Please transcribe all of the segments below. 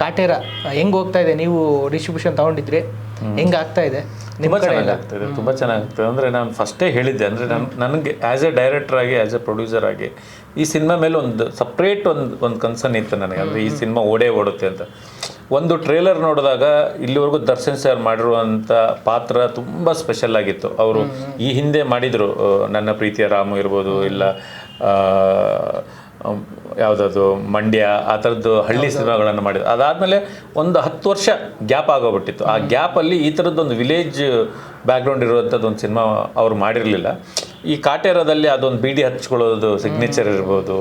ಕಾಟೇರ ಹೆಂಗ್ ಹೋಗ್ತಾ ಇದೆ? ನೀವು ಡಿಸ್ಟ್ರಿಬ್ಯೂಷನ್ ತಗೊಂಡಿದ್ರಿ ಹೆಂಗ್ ಆಗ್ತಾ ಇದೆ? ತುಂಬ ಚೆನ್ನಾಗಾಗ್ತದೆ ತುಂಬ ಚೆನ್ನಾಗಾಗ್ತದೆ. ಅಂದರೆ ನಾನು ಫಸ್ಟೇ ಹೇಳಿದ್ದೆ ಅಂದ್ರೆ ನಾನು ನನಗೆ ಆಸ್ ಎ ಡೈರೆಕ್ಟರ್ ಆಗಿ ಆಸ್ ಎ ಪ್ರೊಡ್ಯೂಸರ್ ಆಗಿ ಈ ಸಿನಿಮಾ ಮೇಲೆ ಒಂದು ಸಪ್ರೇಟ್ ಒಂದು ಒಂದು ಕನ್ಸರ್ನ್ ಇತ್ತು ನನಗೆ. ಅಂದರೆ ಈ ಸಿನಿಮಾ ಓಡೇ ಓಡುತ್ತೆ ಅಂತ. ಒಂದು ಟ್ರೇಲರ್ ನೋಡಿದಾಗ ಇಲ್ಲಿವರೆಗೂ ದರ್ಶನ್ ಸರ್ ಮಾಡಿರುವಂಥ ಪಾತ್ರ ತುಂಬ ಸ್ಪೆಷಲ್ ಆಗಿತ್ತು. ಅವರು ಈ ಹಿಂದೆ ಮಾಡಿದರು ನನ್ನ ಪ್ರೀತಿಯ ರಾಮು ಇರ್ಬೋದು ಇಲ್ಲ ಯಾವುದದು ಮಂಡ್ಯ ಆ ಥರದ್ದು ಹಳ್ಳಿ ಸಿನಿಮಾಗಳನ್ನು ಮಾಡಿದ್ರು. ಅದಾದಮೇಲೆ ಒಂದು ಹತ್ತು ವರ್ಷ ಗ್ಯಾಪ್ ಆಗೋಗ್ಬಿಟ್ಟಿತ್ತು. ಆ ಗ್ಯಾಪಲ್ಲಿ ಈ ಥರದ್ದೊಂದು ವಿಲೇಜ್ ಬ್ಯಾಕ್ಗ್ರೌಂಡ್ ಇರುವಂಥದ್ದು ಒಂದು ಸಿನಿಮಾ ಅವ್ರು ಮಾಡಿರಲಿಲ್ಲ. ಈ ಕಾಟೇರದಲ್ಲಿ ಅದೊಂದು ಬೀಡಿ ಹಚ್ಕೊಳ್ಳೋದು ಸಿಗ್ನೇಚರ್ ಇರ್ಬೋದು.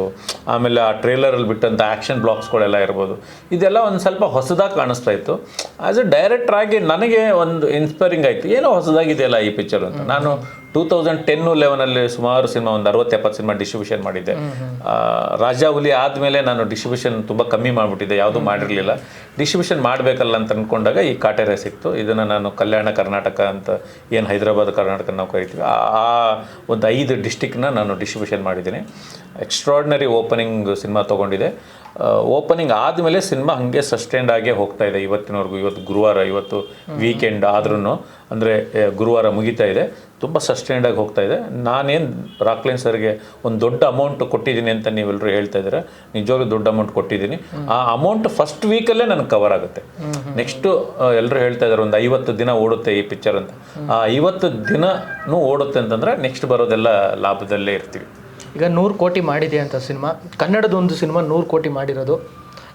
ಆಮೇಲೆ ಆ ಟ್ರೇಲರಲ್ಲಿ ಬಿಟ್ಟಂಥ ಆ್ಯಕ್ಷನ್ ಬ್ಲಾಕ್ಸ್ಗಳೆಲ್ಲ ಇರ್ಬೋದು. ಇದೆಲ್ಲ ಒಂದು ಸ್ವಲ್ಪ ಹೊಸದಾಗಿ ಕಾಣಿಸ್ತಾ ಇತ್ತು. ಆ್ಯಸ್ ಎ ಡೈರೆಕ್ಟರ್ ಆಗಿ ನನಗೆ ಒಂದು ಇನ್ಸ್ಪೈರಿಂಗ್ ಆಯಿತು. ಏನೋ ಹೊಸದಾಗಿದೆಯಲ್ಲ ಈ ಪಿಕ್ಚರ್ ಅಂತ. ನಾನು ಟೂ ತೌಸಂಡ್ ಟೆನ್ನು ಲೆವೆನಲ್ಲಿ ಸುಮಾರು ಸಿನಿಮಾ, ಒಂದು ಅರವತ್ತೆಪ್ಪತ್ತು ಸಿನಿಮಾ ಡಿಸ್ಟ್ರಿಬ್ಯೂಷನ್ ಮಾಡಿದ್ದೆ. ರಾಜಾ ಹುಲಿ ಆದಮೇಲೆ ನಾನು ಡಿಸ್ಟ್ರಿಬ್ಯೂಷನ್ ತುಂಬ ಕಮ್ಮಿ ಮಾಡಿಬಿಟ್ಟಿದ್ದೆ. ಯಾವುದೂ ಮಾಡಿರಲಿಲ್ಲ. ಡಿಸ್ಟ್ರಿಬ್ಯೂಷನ್ ಮಾಡಬೇಕಲ್ಲ ಅಂತ ಅಂದ್ಕೊಂಡಾಗ ಈ ಕಾಟೇರ ಸಿಕ್ತು. ಇದನ್ನು ನಾನು ಕಲ್ಯಾಣ ಕರ್ನಾಟಕ ಅಂತ, ಏನು ಹೈದರಾಬಾದ್ ಕರ್ನಾಟಕ ನಾವು ಕರಿತೀವಿ. ಆ ಒಂದು ಐದು ಡಿಸ್ಟಿಕ್ನ ನಾನು ಡಿಸ್ಟ್ರಿಬ್ಯೂಷನ್ ಮಾಡಿದ್ದೀನಿ. ಎಕ್ಸ್ಟ್ರಾಡ್ನರಿ ಓಪನಿಂಗ್ ಸಿನಿಮಾ ತೊಗೊಂಡಿದೆ. ಓಪನಿಂಗ್ ಆದಮೇಲೆ ಸಿನಿಮಾ ಹಾಗೆ ಸಸ್ಟೈನ್ಡ್ ಆಗೇ ಹೋಗ್ತಾ ಇದೆ ಇವತ್ತಿನವರೆಗೂ ಇವತ್ತು ಗುರುವಾರ ಇವತ್ತು ವೀಕೆಂಡ್ ಆದ್ರೂ ಅಂದರೆ ಗುರುವಾರ ಮುಗಿತಾ ಇದೆ. ತುಂಬ ಆಗಿ ಹೋಗ್ತಾ ಇದೆ. ನಾನೇನು ರಾಕ್ಲೈನ್ ಸರ್ಗೆ ಒಂದು ದೊಡ್ಡ ಅಮೌಂಟ್ ಕೊಟ್ಟಿದ್ದೀನಿ ಅಂತ ನೀವೆಲ್ಲರೂ ಹೇಳ್ತಾ ಇದ್ದೀರಾ? ನಿಜವಾಗ್ಲೂ ದೊಡ್ಡ ಅಮೌಂಟ್ ಕೊಟ್ಟಿದ್ದೀನಿ. ಆ ಅಮೌಂಟ್ ಫಸ್ಟ್ ವೀಕಲ್ಲೇ ನನಗೆ ಕವರ್ ಆಗುತ್ತೆ. ನೆಕ್ಸ್ಟು ಎಲ್ಲರೂ ಹೇಳ್ತಾ ಇದ್ದಾರೆ ಒಂದು ಐವತ್ತು ದಿನ ಓಡುತ್ತೆ ಈ ಪಿಕ್ಚರ್ ಅಂತ. ಆ ಐವತ್ತು ದಿನನೂ ಓಡುತ್ತೆ ಅಂತಂದರೆ ನೆಕ್ಸ್ಟ್ ಬರೋದೆಲ್ಲ ಲಾಭದಲ್ಲೇ ಇರ್ತೀವಿ. ಈಗ ನೂರು ಕೋಟಿ ಮಾಡಿದೆ ಅಂತ ಸಿನಿಮಾ ಕನ್ನಡದ ಒಂದು ಸಿನಿಮಾ ನೂರು ಕೋಟಿ ಮಾಡಿರೋದು.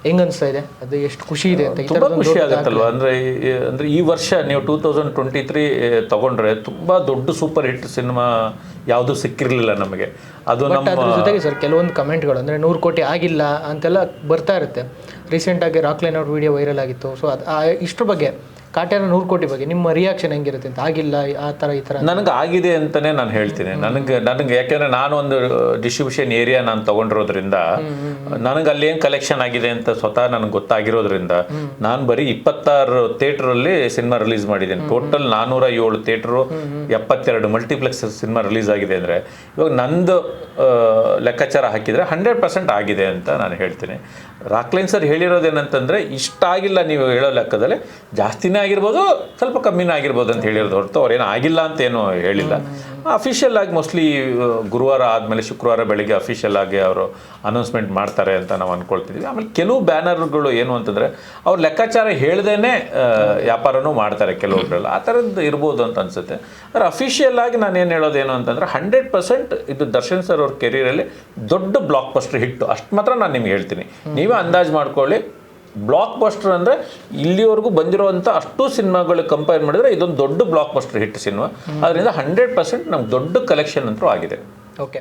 ಹೆಂಗ್ ಅನ್ಸ್ತಾ ಇದೆ? ಅದು ಎಷ್ಟು ಖುಷಿ ಇದೆ ಅಂತ ತುಂಬ ಖುಷಿ ಆಗುತ್ತಲ್ವ? ಅಂದರೆ ಅಂದರೆ ಈ ವರ್ಷ ನೀವು ಟೂ ತೌಸಂಡ್ ಟ್ವೆಂಟಿ ತ್ರೀ ತಗೊಂಡ್ರೆ ತುಂಬ ದೊಡ್ಡ ಸೂಪರ್ ಹಿಟ್ ಸಿನಿಮಾ ಯಾವುದೂ ಸಿಕ್ಕಿರಲಿಲ್ಲ ನಮಗೆ. ಅದು ನಮ್ಮ ಅದ್ರ ಜೊತೆಗೆ ಸರ್ ಕೆಲವೊಂದು ಕಮೆಂಟ್ಗಳು ಅಂದರೆ ನೂರು ಕೋಟಿ ಆಗಿಲ್ಲ ಅಂತೆಲ್ಲ ಬರ್ತಾ ಇರುತ್ತೆ. ರೀಸೆಂಟಾಗಿ ರಾಕ್ಲೈನ್ ಅವ್ರ ವಿಡಿಯೋ ವೈರಲ್ ಆಗಿತ್ತು. ಸೊ ಅದು ಇಷ್ಟ್ರ ಬಗ್ಗೆ ಕಾಟೇರ ನೂರು ಕೋಟಿ ಬಗ್ಗೆ ನಿಮ್ಮ ರಿಯಾಕ್ಷನ್ ಹೆಂಗಿರುತ್ತೆ ಅಂತ? ಆಗಿಲ್ಲ ಆ ಥರ ಈ ಥರ ನನಗೆ ಆಗಿದೆ ಅಂತಲೇ ನಾನು ಹೇಳ್ತೀನಿ. ನನಗೆ ನನಗೆ ಯಾಕೆಂದರೆ ನಾನು ಒಂದು ಡಿಸ್ಟ್ರಿಬ್ಯೂಷನ್ ಏರಿಯಾ ನಾನು ತೊಗೊಂಡಿರೋದ್ರಿಂದ ನನಗೆ ಅಲ್ಲಿ ಏನು ಕಲೆಕ್ಷನ್ ಆಗಿದೆ ಅಂತ ಸ್ವತಃ ನನಗೆ ಗೊತ್ತಾಗಿರೋದ್ರಿಂದ ನಾನು ಬರೀ ಇಪ್ಪತ್ತಾರು ಥಿಯೇಟ್ರಲ್ಲಿ ಸಿನಿಮಾ ರಿಲೀಸ್ ಮಾಡಿದ್ದೀನಿ. ಟೋಟಲ್ ನಾನ್ನೂರ ಏಳು ಥಿಯೇಟ್ರು ಎಪ್ಪತ್ತೆರಡು ಮಲ್ಟಿಪ್ಲೆಕ್ಸ್ ಸಿನಿಮಾ ರಿಲೀಸ್ ಆಗಿದೆ ಅಂದರೆ ಇವಾಗ ನಂದು ಲೆಕ್ಕಾಚಾರ ಹಾಕಿದರೆ ಹಂಡ್ರೆಡ್ ಪರ್ಸೆಂಟ್ ಆಗಿದೆ ಅಂತ ನಾನು ಹೇಳ್ತೀನಿ. ರಾಕ್ಲೈನ್ ಸರ್ ಹೇಳಿರೋದೇನಂತಂದರೆ ಇಷ್ಟ ಆಗಿಲ್ಲ ನೀವು ಹೇಳೋ ಲೆಕ್ಕದಲ್ಲಿ ಜಾಸ್ತಿನೇ ಆಗಿರ್ಬೋದು, ಸ್ವಲ್ಪ ಕಮ್ಮಿನೇ ಆಗಿರ್ಬೋದು ಅಂತ ಹೇಳಿರೋದು ಹೊರತು ಅವ್ರೇನು ಆಗಿಲ್ಲ ಅಂತ ಏನು ಹೇಳಿಲ್ಲ. ಅಫಿಷಿಯಲ್ ಆಗಿ ಮೋಸ್ಟ್ಲಿ ಗುರುವಾರ ಆದಮೇಲೆ ಶುಕ್ರವಾರ ಬೆಳಿಗ್ಗೆ ಅಫಿಷಿಯಲ್ ಆಗಿ ಅವರು ಅನೌನ್ಸ್ಮೆಂಟ್ ಮಾಡ್ತಾರೆ ಅಂತ ನಾವು ಅಂದ್ಕೊಳ್ತಿದ್ವಿ ಆಮೇಲೆ ಕೆಲವು ಬ್ಯಾನರ್ಗಳು ಏನು ಅಂತಂದರೆ, ಅವ್ರು ಲೆಕ್ಕಾಚಾರ ಹೇಳ್ದೇ ವ್ಯಾಪಾರನೂ ಮಾಡ್ತಾರೆ ಕೆಲವೊಬ್ಬರೆಲ್ಲ ಆ ಥರದ್ದು ಇರ್ಬೋದು ಅಂತ ಅನಿಸುತ್ತೆ. ಆದರೆ ಅಫಿಷಿಯಲ್ ಆಗಿ ನಾನು ಏನು ಹೇಳೋದೇನು ಅಂತಂದರೆ ಹಂಡ್ರೆಡ್ ಪರ್ಸೆಂಟ್ ಇದು ದರ್ಶನ್ ಸರ್ ಅವ್ರ ಕೆರಿಯರಲ್ಲಿ ದೊಡ್ಡ ಬ್ಲಾಕ್ ಬಸ್ಟರ್ ಹಿಟ್ಟು. ಅಷ್ಟು ಮಾತ್ರ ನಾನು ನಿಮ್ಗೆ ಹೇಳ್ತೀನಿ. ನೀವೇ ಅಂದಾಜು ಮಾಡ್ಕೊಳ್ಳಿ ಬ್ಲಾಕ್ ಬಸ್ಟರ್ ಅಂದರೆ ಇಲ್ಲಿವರೆಗೂ ಬಂದಿರುವಂಥ ಅಷ್ಟು ಸಿನಿಮಾಗಳು ಕಂಪೇರ್ ಮಾಡಿದ್ರೆ ಇದೊಂದು ದೊಡ್ಡ ಬ್ಲಾಕ್ ಬಸ್ಟರ್ ಹಿಟ್ ಸಿನಿಮಾ ಅದರಿಂದ ಹಂಡ್ರೆಡ್ ಪರ್ಸೆಂಟ್ ನಮ್ಗೆ ದೊಡ್ಡ ಕಲೆಕ್ಷನ್ ಅಂತೂ ಆಗಿದೆ. ಓಕೆ